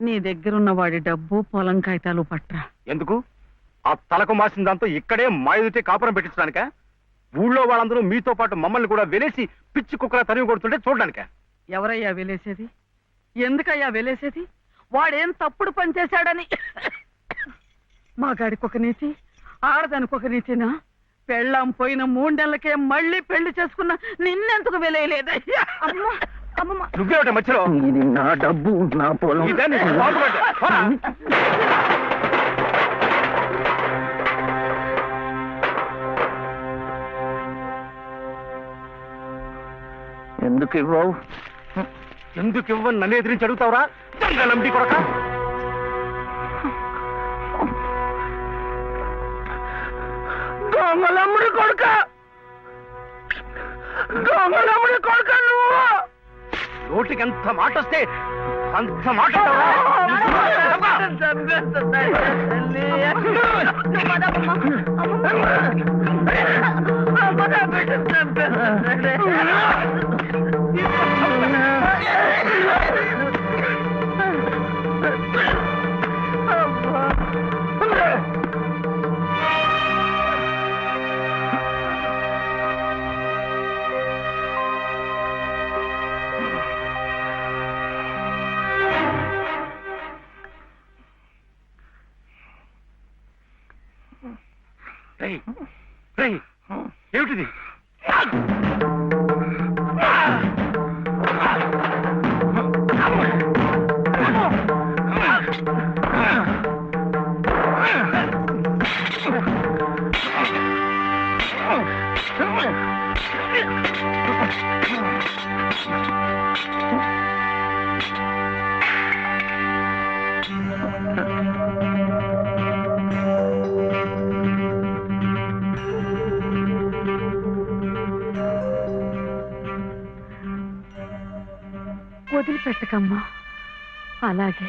నీ దగ్గరున్న వాడి డబ్బు పొలం కాగితాలు పట్రా. ఎందుకు? ఆ తలకు మాసిన దాంతో ఇక్కడే మా ఎదుటే కాపురం పెట్టించడానిక? ఊళ్ళో వాళ్ళందరూ మీతో పాటు మమ్మల్ని కూడా వెలేసి పిచ్చి కుక్కల తరిమి కొడుతుంటే చూడడానిక? ఎవరయ్యా వెలేసేది? ఎందుకయ్యా వెలేసేది? వాడేం తప్పుడు పని చేశాడని. మా గాడికి ఒక నీతి ఆడదానికి ఒక నీతినా? పెళ్ళాం పోయిన మూడేళ్ళకే మళ్ళీ పెళ్ళి చేసుకున్న నిన్నెందుకు వెలేయలేదయ్యా? నువ్వేమిట మధ్యలో? ఇది నా డబ్బు నా పొలం. బాగుపడ్డా. పోరా. ఎందుకు ఇవ్వవు? ఎందుకు ఇవ్వని? నన్ను ఎదిరించి అడుగుతావురా? దొంగలంబి కొడక. దొంగలమ్ముడి కొడుక. దొంగలమ్ముడి కొడుక నువ్వు. నోటికి ఎంత మాట వస్తే అంత మాట అంటావా? ఏమిటిది? వదిలిపెట్టకమ్మా. అలాగే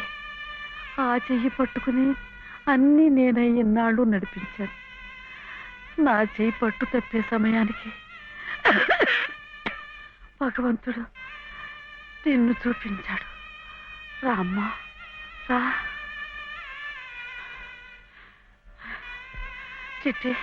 ఆ చెయ్యి పట్టుకుని అన్నీ నేనే ఇన్నాళ్ళు నడిపించాను. నా చెయ్యి పట్టు తప్పే సమయానికి భగవంతుడు నిన్ను చూపించాడు. రామ్మా రా. చిట్టి.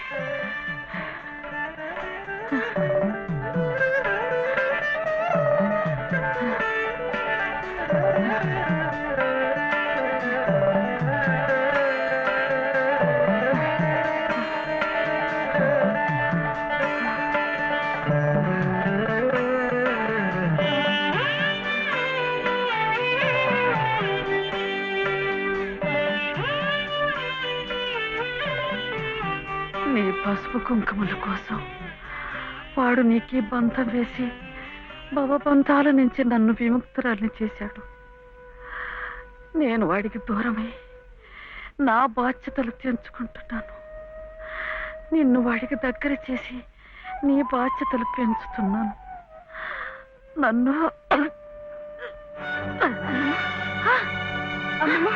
కుంకుమల కోసం. వాడు నీకి బంధం వేసి భవబంధాల నుంచి నన్ను విముక్తురాల్ని చేశాడు. నేను వాడికి దూరమై నా బాధ్యతలు తెంచుకుంటున్నాను నిన్ను వాడికి దగ్గర చేసి నీ బాధ్యతలు పెంచుతున్నాను. నన్ను అమ్మ!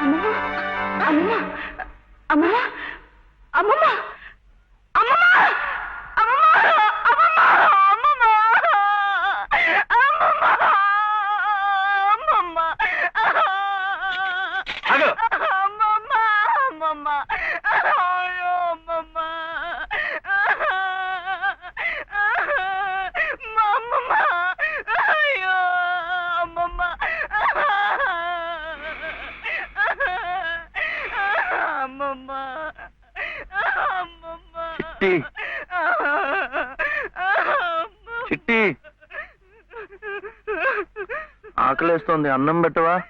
అమ్మమ్మ అమ్మమ్మ అమ్మమ్మ అమ్మమ్మ అమ్మమ్మ అమ్మమ్మ అమ్మమ్మ అమ్మమ్మ ఆగు. అమ్మమ్మ అమ్మమ్మ అయ్యో అమ్మమ్మ మా అమ్మమ్మ అయ్యో అమ్మమ్మ అమ్మమ్మ అమ్మమ్మ చిట్టి చిట్టి. ఆకలేస్తోంది అన్నం పెట్టవా?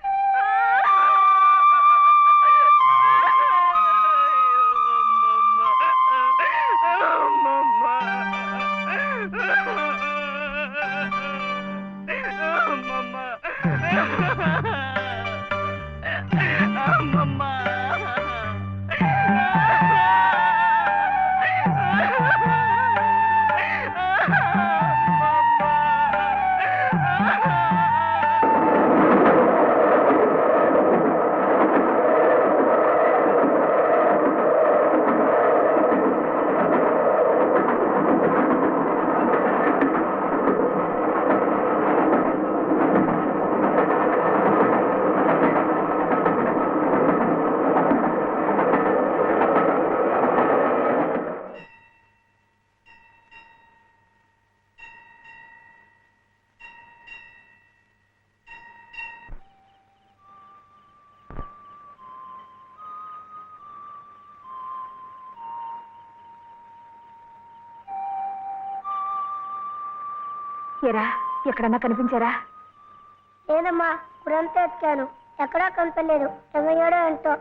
ఎరా ఎక్కడన్నా కనిపించారా? లేదమ్మా గురంతా ఎత్తాను ఎక్కడా కనపడలేదు. ఏమయ్యాడో ఏంటో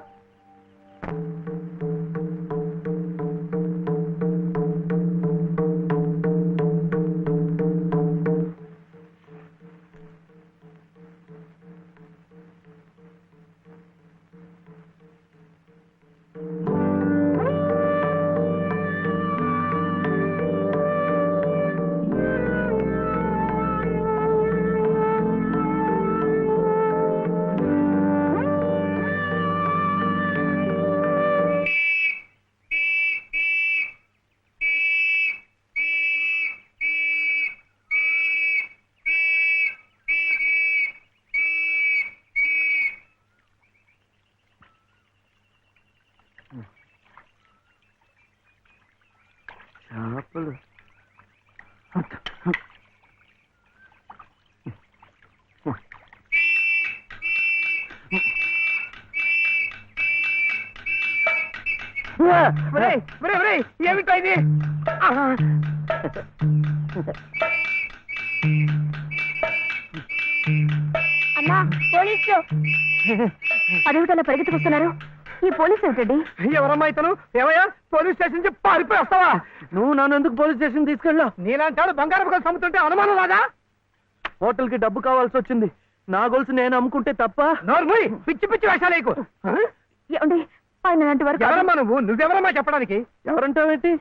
అమ్మా పోలీసులు. అదేమిటలా పరిగెత్తుకొస్తున్నారు. ఈ పోలీస్ ఏమిటండి? ఎవరమ్మా ఇతను? ఏమయ్యా? పోలీస్ స్టేషన్ నుంచి పారిపోయి వస్తావా? నువ్వు నన్ను ఎందుకు పోలీస్ స్టేషన్ తీసుకెళ్ళావు? నీలాంటాడు బంగారం కోసం అమ్ముతుంటే అనుమానం రాదా? హోటల్కి డబ్బు కావాల్సి వచ్చింది. నా గొలుసు నేను అమ్ముకుంటే తప్ప? నోర్మూయ్ పిచ్చి పిచ్చి వేషాలేకు ఏమండి ఆయన అలాంటి వారు కాదు. ఎవరమ్మా నువ్వు? నువ్వెవరమ్మా చెప్పడానికి? ఎవరంటావేంటి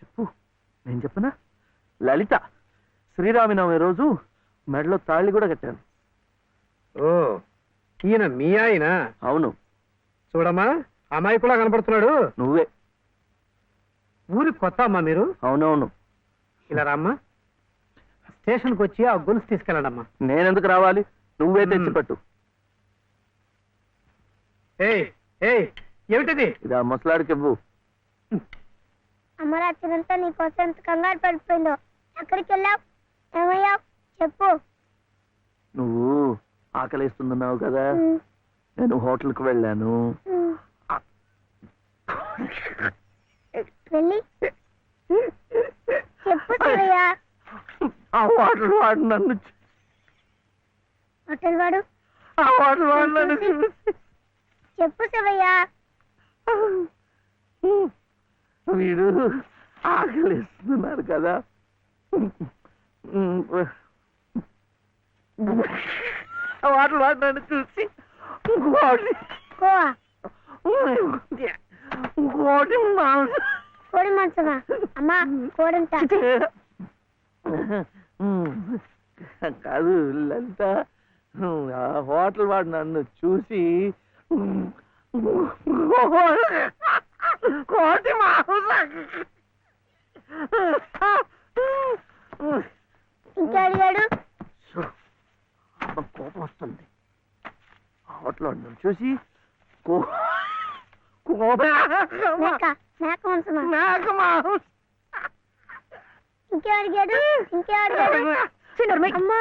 చెప్పు. నేను చెప్పనా? లలిత. శ్రీరామనవమి రోజు మెడలో తాళి కూడా కట్టాను. ఓ ఈయన మీ ఆయన? అవును. చూడమ్మా అమ్మాయి కూడా కనపడుతున్నాడు. నువ్వే. ఊరికి కొత్త అమ్మా మీరు? అవునవును. ఇలా రామ్మా. స్టేషన్కి వచ్చి ఆ గొలుసు తీసుకెళ్ళండి అమ్మా నేనెందుకు రావాలి? నువ్వే. తెచ్చిపెట్టు. ఏయ్ ఏయ్ ఏమిటిది? ఇది ఆ ముసలాడికి ఇవ్వు అమ్మ రాత్రంతా నీకోసం ఎంత కంగారు పడిపోయిందో. ఎక్కడికి వెళ్ళావు ఏమయ్యావు? చెప్పు. నువ్వు ఆకలిస్తున్నావు కదా? నేను హోటల్కి వెళ్ళాను. ఆ. హోటల్ వాడు నన్ను హోటల్ వాడు? ఆ హోటల్ వాడు నన్ను చెప్పు శివయ్య. వీడు ఆకలిస్తున్నారు కదా. వాడు నన్ను చూసి ఇంకోటి ఇంకోటి మాంసం కోడి మాంసమా? అమ్మా కోడంట కాదు లలిత ఆ హోటల్ వాడు నన్ను చూసి కోటి మాంసం ఇంకా అడిగాడు? అమ్మ కోపం వస్తుంది. ఆ హోటల్ వాడు నన్ను చూసి నాకు ఇంకే అడిగాడు? ఇంకే అడిగాడు. అమ్మా